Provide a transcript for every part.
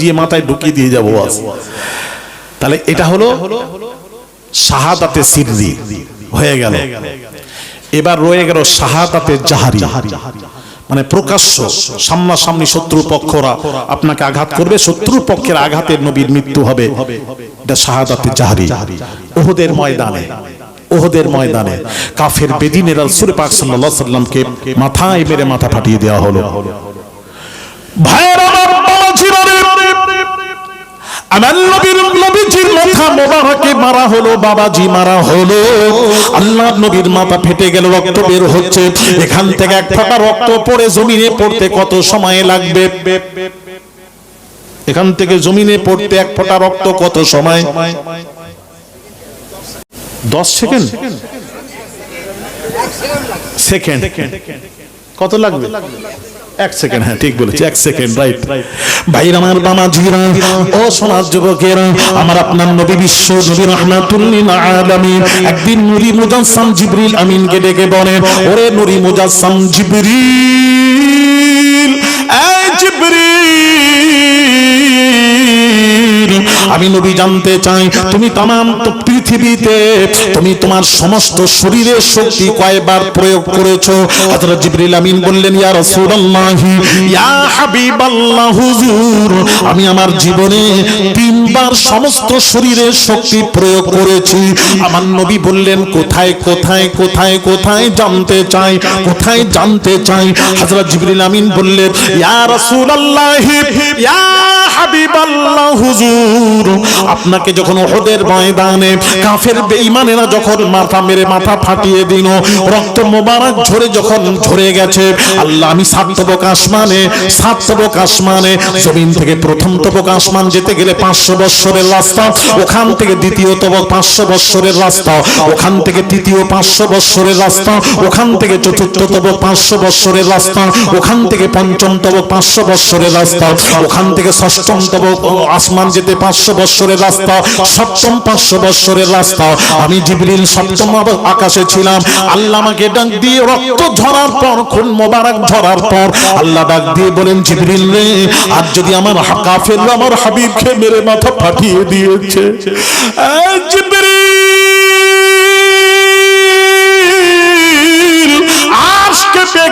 দিয়ে মাথায় ঢুকিয়ে দিয়ে যাব। তাহলে এটা হলো শাহাদাতে সিররি, হয়ে গেল। এবার রয়ে গেল শাহাদাতে জাহারি। মানে প্রকাশ্য, সামনাসামনি শত্রু পক্ষরা আপনাকে আঘাত করবে, শত্রু পক্ষের আঘাতে নবীর মৃত্যু হবে। এটা শাহাদাতে জাহারি। ওহদের ময়দানে ওহদের ময়দানে। কাফের বেদিনের রাসূল পাক আলাইহি সাল্লামকে মাথায় মেরে মাথা ফাটিয়ে দেওয়া হলো। ভাইয়ের আমার নবীর নবীজির মাথা মোবারকে মারা হলো, বাবাজি মারা হলো। আল্লাহ নবীর মাথা ফেটে গেল, রক্ত বের হচ্ছে। এখান থেকে এক ফোঁটা রক্ত পড়ে জমিনে পড়তে কত সময় লাগবে? এখান থেকে জমিনে পড়তে এক ফোঁটা রক্ত কত সময়? দশ সেকেন্ড? সেকেন্ড। কত লাগবে? এক সেকেন্ড হ্যাঁ ঠিক বলেছি এক সেকেন্ড রাইট ভাই আমার বামা জিরা ও সমাজ যুবকেরা আমার আপনার নবী বিশ্ব নবী রহমাতুল্লিল আলামিন। একদিন নুরি মুজাসসাম জিবরিল আমিনকে ডেকে বলেন ওরে নুরি মুজাসসাম জিবরিল। আমি নবী জানতে চাই, তুমি তাম পৃথিবীতে, তুমি তোমার সমস্ত শরীরের শক্তি কয়বার প্রয়োগ করেছ? হযরত জিবরিল আমিন বললেন, ইয়া রাসূলুল্লাহ, ইয়া হাবিবাল্লাহ, হুজুর, আমি আমার জীবনে তিনবার সমস্ত শরীরের শক্তি প্রয়োগ করেছি। আমার নবী বললেন, কোথায় কোথায় কোথায় কোথায় জানতে চাই, কোথায় জানতে চাই? হযরত জিবরিল আমিন বললেন, ইয়া রাসূলুল্লাহ, ইয়া হাবিবাল্লাহ, হুজুর আপনাকে যখন ওহদের ময়দানে কাফের বেঈমানেরা যখন মাথা মেরে মাথা ফাটিয়ে দিল, রক্ত মোবারক ঝরে যখন ঝরে গেছে, আল্লাহ, আমি সাত তবক আসমানে, সাত তবক আসমানে, জমিন থেকে প্রথম তবক আসমান যেতে গেলে পাঁচশো বৎসরের রাস্তা, ওখান থেকে দ্বিতীয় তবক পাঁচশো বৎসরের রাস্তা, ওখান থেকে তৃতীয় পাঁচশো বৎসরের রাস্তা, ওখান থেকে চতুর্থ তবক পাঁচশো বৎসরের রাস্তা, ওখান থেকে পঞ্চম তবক পাঁচশো বৎসরের রাস্তা, ওখান থেকে ষষ্ঠম তবক আসমান যেতে পাঁচশো বৎসরের রাস্তা, সপ্তম পাঁচশো বৎসরের রাস্তা। আমি জিবরিল সপ্তম আকাশে ছিলাম। আল্লাহ আমাকে ডাক দিয়ে রক্ত ঝরার পর, খুন মোবারক ঝরার পর, আল্লাহ ডাক দিয়ে বলেন, জিবরিল রে, আর যদি আমার কাফের আমার হাবিবকে মেরে মাথা ফাটিয়ে দিয়েছে।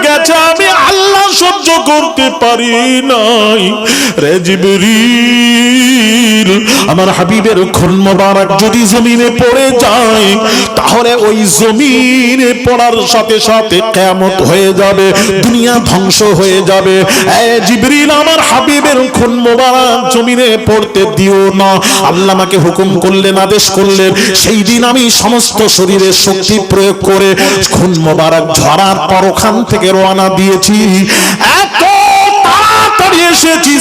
গেছে আমি আল্লাহ সহ্য করতে পারি নাই। রে জিবরিল আমার হাবিবের খুন মোবারক যদি জমিনে পড়ে যায়, তাহলে ওই জমিনে পড়ার সাথে সাথে কেমত হয়ে যাবে, দুনিয়া ধ্বংস হয়ে যাবে। জিবরিল, আমার হাবিবের খুন মোবারক জমিনে পড়তে দিও না। আল্লাহ আমাকে হুকুম করলেন, আদেশ করলেন, সেই দিন আমি সমস্ত শরীরের শক্তি প্রয়োগ করে খুন মোবারক ঝরার পর ওখান থেকে রওনা দিয়েছি। এত তাড়াতাড়ি এসেছি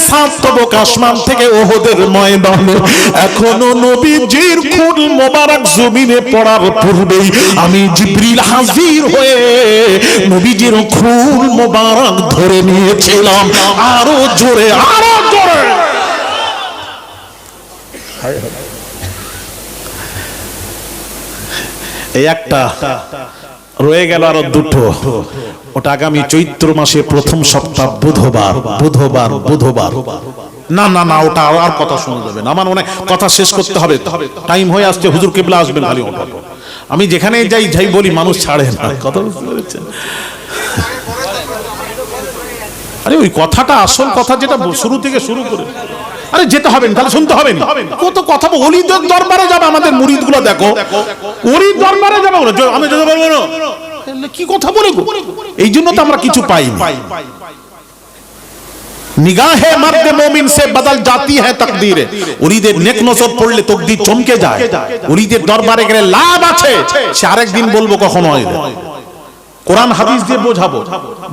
আসমান থেকে ওহদের ময়দানে? এখনও নবীজির খুন মোবারক জমিনে পড়ার পূর্বেই আমি জিবরিল হাজির হয়ে নবীজির খুন মোবারক ধরে নিয়েছিলাম। আরও জোরে আরও জোরে। এই একটা রয়ে গেল আরও দুটো। ওটা আগামী চৈত্র মাসে প্রথম সপ্তাহ বুধবার বুধবার বুধবার। না না না ওটা আর কথা শোনা যাবে না। আমার মনে কথা শেষ করতে হবে টাইম হয়ে আসছে হুজুর কেবলা আসবেন খালি ওটা আমি যেখানে যাই যাই বলি মানুষ ছাড়ে না। কথা বুঝতে আরে ওই কথাটা আসল কথা যেটা শুরু থেকে শুরু করে। আরে যেতে হবে না, তাহলে শুনতে হবে না। কত কথা অলিদের দরবারে যাবে আমাদের মুরিদগুলো দেখো। অলির দরবারে যাবে ওরা, আমি যেতে পারব না? কি কথা বলে এই জন্য তো আমরা কিছু পাই দিয়ে বোঝাবো।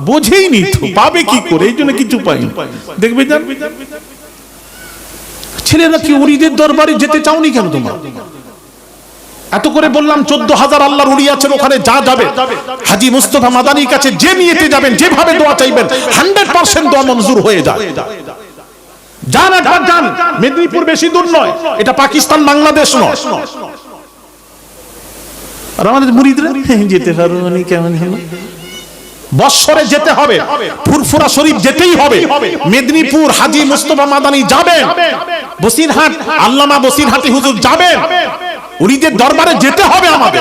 বোঝেই পাবে কি করে? এই জন্য কিছু পাই ছেলেরা কি উরিদের দরবারে যেতে চাওনি কেন তোমরা? এত করে বললাম চোদ্দ হাজার আল্লাহর উড়ি আছেন ওখানে যা যাবে। হাজি মুস্তফা মাদানির কাছে যে নিয়েতে যাবেন যেভাবে দোয়া চাইবেন হান্ড্রেড পার্সেন্ট দোয়া মঞ্জুর হয়ে যায়। যান একবার যান মেদিনীপুর বেশি দূর নয় এটা পাকিস্তান বাংলাদেশ নয়। আর আমাদের মুরিদরা? যেতে পারব কেমন হলো? বৎসরে যেতে হবে ফুরফুরা শরীফ যেতেই হবে। মেদিনীপুর হাজি মুস্তফা মাদানি যাবেন। বসিরহাট আল্লামা বসিরহাটি হুজুর যাবেন। উনিদের দরবারে যেতে হবে আমাদের।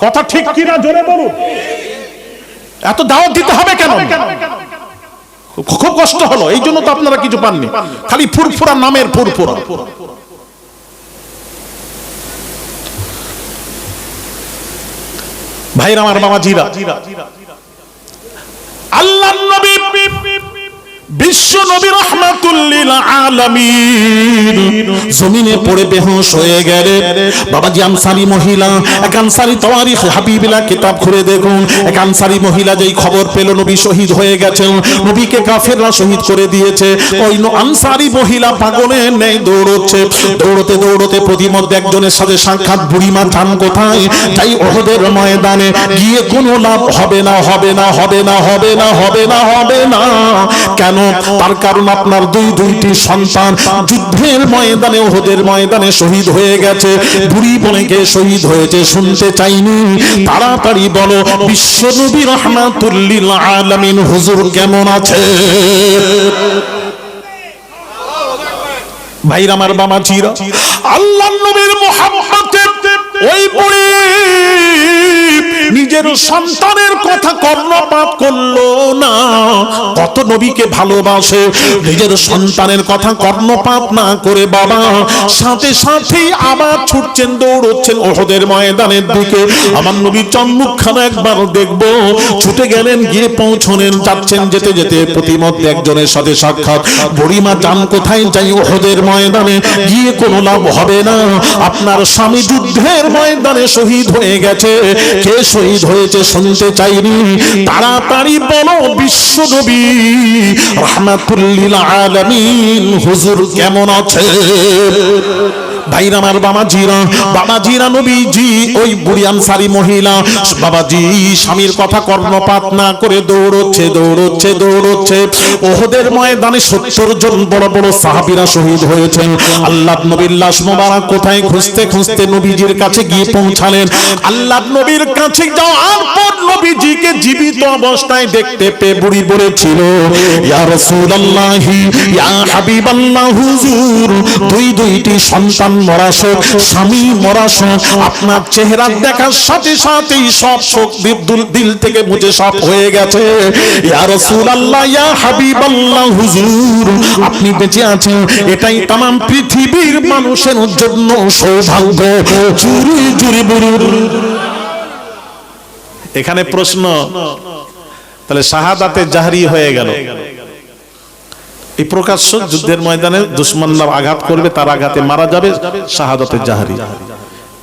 কথা ঠিক কিনা জোরে বলুন? এত দাওয়াত দিতে হবে কেন? খুব- কষ্ট হলো, এই জন্য তো আপনারা কিছু পাননি। খালি ফুরফুরা নামের ফুরফুরা। ভাইরা, আমার বাবা জিরা আল্লাহ নবী বিশ্ব নবী রহমাতুল্লিল আলামিন। জমিনে পড়ে বেহুশ হয়ে গেলে বাবাজি আনসারি মহিলা, এক আনসারি হাবিবিলা কিতাব দেখুন। এক আনসারি মহিলা যেই খবর পেল, নবী শহীদ হয়ে গেছেন। নবীকে কাফেররা শহীদ করে দিয়েছে। ওই আনসারি মহিলা পাগলের নেই দৌড়তে দৌড়তে প্রতিমধ্যে একজনের সাথে সাক্ষাৎ, বুড়িমা চান কোথায়? তাই ওহদের ময়দানে গিয়ে কোনো লাভ হবে না হবে না হবে না হবে না হবে না হবে না। কেন তার কারণ আপনার দুই দুইটি সন্তান যুদ্ধের ময়দানে ওহদের ময়দানে শহীদ হয়ে গেছে। বুড়ি বোনেকে শহীদ হয়েছে শুনতে চাইনি। তাড়াতাড়ি বলো বিশ্ব নবী রহমাতুল্লিল আলামিন হুজুর কেমন আছে? ভাইর আমার বাবা চিরা। আল্লাহ নবীর মোহাম্মতে ওই বুড়ি নিজের সন্তানের কথা কর্ণপাত করল না। কত নবীকে ভালোবাসে নিজের সন্তানের কথা কর্ণপাত না করে বাবা। সাথে সাথেই আবার ছুটছেন দৌড়চ্ছেন ওহদের ময়দানের দিকে। আমার নবী চম্মুখানা একবার দেখব। ছুটে গেলেন গিয়ে পৌঁছনেন যাচ্ছেন যেতে যেতে প্রতিমধ্যে একজনের সাথে সাক্ষাৎ। বুড়িমা যান কোথায়? যাই ওহদের ময়দানে। গিয়ে কোনো লাভ হবে না। আপনার স্বামী যুদ্ধের ময়দানে শহীদ হয়ে গেছে। কে শহীদ হয়েছে শুনতে চাইনি। তাড়াতাড়ি বলো বিশ্ব নবী রহমাতুল্লিল আলমিন হুজুর কেমন আছে? ভাইরা আমার বাবা জিরা বাবা জিরা নবীজি, ওই বুড়ি আনসারি মহিলা, বাবাজি, স্বামীর কথা কর্ণপাত না করে দৌড়চ্ছে দৌড়চ্ছে দৌড়চ্ছে। ওহদের ময়দানে সত্তর জন বড় বড় সাহাবীরা শহীদ হয়েছেন আল্লাহ নবীর লাশ মোবারক কোথায় খুঁজতে খুঁজতে নবীজির কাছে গিয়ে পৌঁছালেন। আল্লাহ নবীর কাছে যাওয়ার পর নবীজিকে জীবিত অবস্থায় দেখতে পেয়ে বুড়ি বলেছিল, ইয়া রাসূলুল্লাহি, ইয়া হাবিবাল্লাহ, হুজুর, দুই, দুইটি সন্তান মরা শোক স্বামী মরা শোক আপনার চেহারা দেখার সাথে সাথেই সব শোক দিল- দিল- দিল থেকে মুছে সব হয়ে গেছে ইয়া রাসূলুল্লাহ ইয়া হাবিবাল্লাহ হুজুর আপনি বেঁচে আছেন এটাই तमाम পৃথিবীর মানুষের জন্য সৌভাগ্য জুরি জুরি বুরুর এখানে প্রশ্ন তাহলে শাহাদাতে জাহরি হয়ে গেল এই প্রকাশ্য যুদ্ধের ময়দানে দুশ্মনরা আঘাত করবে, তার আঘাতে মারা যাবে শাহাদতের জাহারি।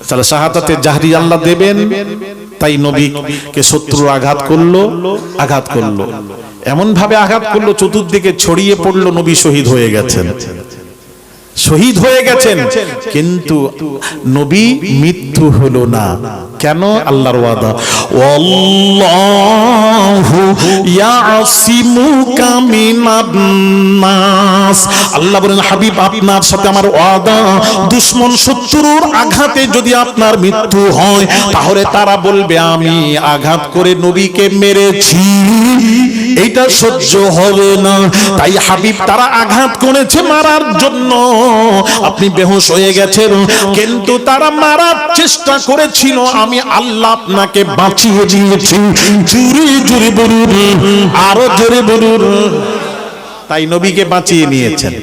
তাহলে শাহাদাতে জাহরি আল্লাহ দেবেন, তাই নবীকে শত্রু আঘাত করল আঘাত করল। এমন ভাবে আঘাত করল, চতুর্দিকে ছড়িয়ে পড়ল, নবী শহীদ হয়ে গেছেন। শহীদ হয়ে গেছেন। কিন্তু নবী মৃত্যু হলো না। কেন? আল্লাহর ওয়াদা। ওয়াল্লাহু ইয়াসিমুকা মিনান নাস। আল্লাহ বলেন হাবিব আপনার সাথে আমার ওয়াদা। দুশমন শত্রুর আঘাতে যদি আপনার মৃত্যু হয় তাহলে তারা বলবে আমি আঘাত করে নবীকে মেরেছি। এইটা সহ্য হবে না। তাই হাবিব তারা আঘাত করেছে মারার জন্য। আপনি বেহোশ হয়ে গেছেন, কিন্তু তারা মারার চেষ্টা করেছিল। আমি আল্লাহ আপনাকে বাঁচিয়ে দিয়েছি। জুরি জুড়ে বলুন, আরও জোরে বলুন। তাই নবীকে বাঁচিয়ে নিয়েছেন।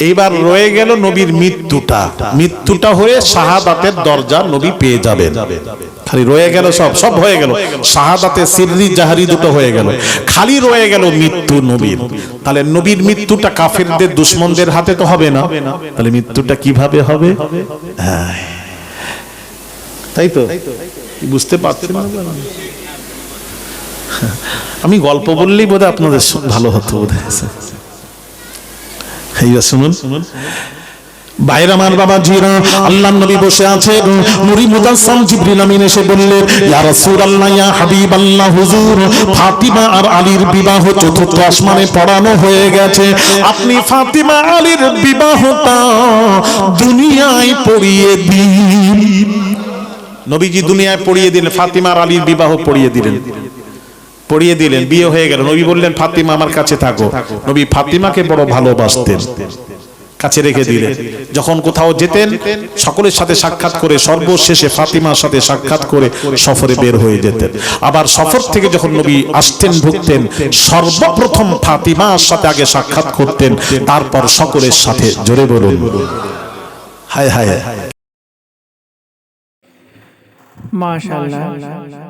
এইবার রয়ে গেল নবীর মৃত্যুটা। মৃত্যুটা হয়ে শাহাদাতের দরজা নবী পেয়ে যাবেন। খালি রয়ে গেল সব সব হয়ে গেল। শাহাদাতে সিররি, জাহারি দুটো হয়ে গেল। খালি রয়ে গেল মৃত্যু নবীর। তাহলে নবীর মৃত্যুটা কাফেরদের, দুশ্মনদের হাতে তো হবে না। তাহলে মৃত্যুটা কীভাবে হবে? হ্যাঁ। তাই তো? বুঝতে পারছেন না? আমি গল্প বললেই বোধহয় আপনাদের ভালো হতো বোধ এইবার শুনুন। বাইরে আমার বাবা জিরা আল্লাহ নবী বসে আছে নুরি মুদাসসাম জিবরিল আমিন এসে বললেন, ইয়া রাসূলুল্লাহ, ইয়া হাবিবাল্লাহ, হুজুর, ফাতিমা আর আলীর বিবাহ চতুর্থ আসমানে পড়ানো হয়ে গেছে। আপনি ফাতিমা আলীর বিবাহটা দুনিয়ায় পড়িয়ে দিন। নবীজি দুনিয়ায় পড়িয়ে দিলেন, ফাতিমা আর আলীর বিবাহ পড়িয়ে দিলেন। পড়িয়ে দিলেন বিয়ে হয়ে গেল। নবী বললেন ফাতিমা আমার কাছে থাকো। নবী ফাতিমাকে বড় ভালোবাসতেন কাছে রেখে দিলেন। যখন কোথাও যেতেন সকলের সাথে সাক্ষাৎ করে সর্বশেষে ফাতিমার সাথে সাক্ষাৎ করে সফরে বের হয়ে যেতেন। আবার সফর থেকে যখন নবী আসতেন ঢুকতেন সর্বপ্রথম ফাতিমার সাথে আগে সাক্ষাৎ করতেন তারপর সকলের সাথে জোরে বলুন। হায় হায়। মাশাআল্লাহ।